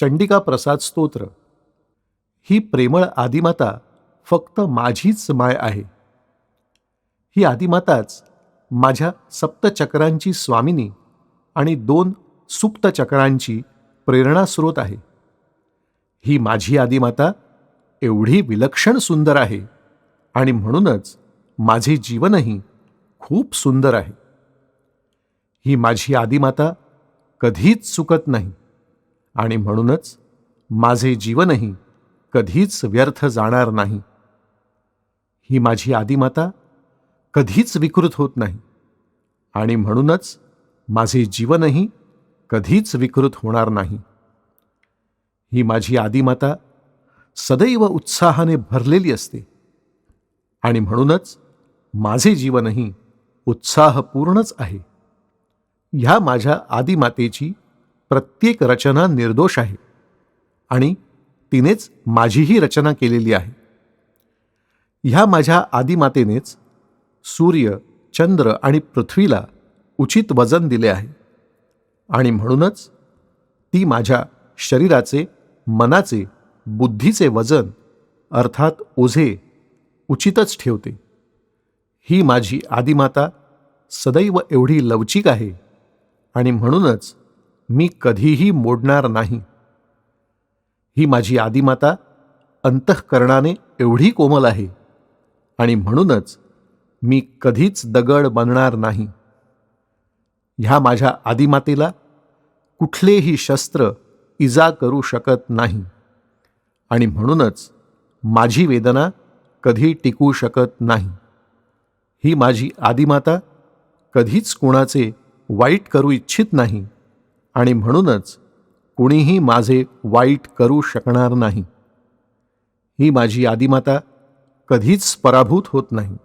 चंडिका प्रसाद स्तोत्र. ही प्रेमळ आदिमाता फक्त माझीच माय आहे. ही आदिमाताच माझ्या सप्तचक्रांची स्वामिनी आणि दोन सुप्तचक्रांची प्रेरणास्रोत आहे. ही माझी आदिमाता एवढी विलक्षण सुंदर आहे आणि म्हणूनच माझे जीवनही खूप सुंदर आहे. ही माझी आदिमाता कधीच चुकत नाही. आणि म्हणूनच माझे जीवनही कधीच व्यर्थ जाणार नाही. ही माझी आदिमाता कधीच विकृत होत नाही आणि म्हणूनच माझे जीवनही कधीच विकृत होणार नाही. ही माझी आदिमाता सदैव उत्साहाने भरलेली असते आणि म्हणूनच माझे जीवनही उत्साहपूर्णच आहे. ह्या माझ्या आदिमातेची प्रत्येक रचना निर्दोष आहे. आणि तिनेच माझीही रचना केलेली आहे. ह्या माझ्या आदिमातेनेच सूर्य चंद्र आणि पृथ्वीला उचित वजन दिले आहे. आणि म्हणूनच ती माझ्या शरीराचे मनाचे बुद्धीचे वजन अर्थात ओझे उचितच ठेवते. ही माझी आदिमाता सदैव एवढी लवचिक आहे. आणि म्हणूनच मी कधीही मोडणार नाही. ही माझी आदिमाता अंतःकरणाने एवढी कोमल आहे आणि म्हणूनच मी कधीच दगड बनणार नाही. ह्या माझ्या आदिमातेला कुठलेही शस्त्र इजा करू शकत नाही आणि म्हणूनच माझी वेदना कधी टिकू शकत नाही. ही माझी आदिमाता कधीच कोणाचे वाईट करू इच्छित नाही. आणि म्हणूनच कुणीही माझे वाईट करू शकणार नाही. ही माझी आदिमाता कधीच पराभूत होत नाही.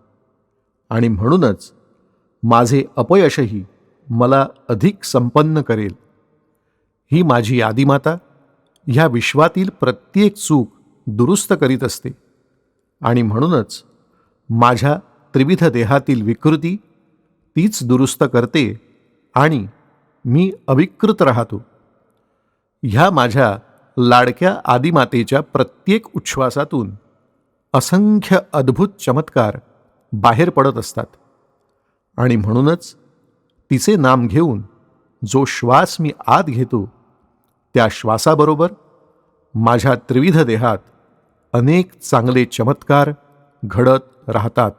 आणि म्हणूनच माझे अपयशही मला अधिक संपन्न करेल. ही माझी आदिमाता ह्या विश्वातील प्रत्येक चूक दुरुस्त करीत असते. आणि म्हणूनच माझ्या त्रिविध देहातील विकृती तीच दुरुस्त करते आणि मी अविकृत राहतो. ह्या माझ्या लाडक्या आदिमातेच्या प्रत्येक उच्छ्वासातून असंख्य अद्भुत चमत्कार बाहेर पडत असतात. आणि म्हणूनच तिचे नाम घेऊन जो श्वास मी आत घेतो त्या श्वासाबरोबर माझ्या त्रिविध देहात अनेक चांगले चमत्कार घडत राहतात.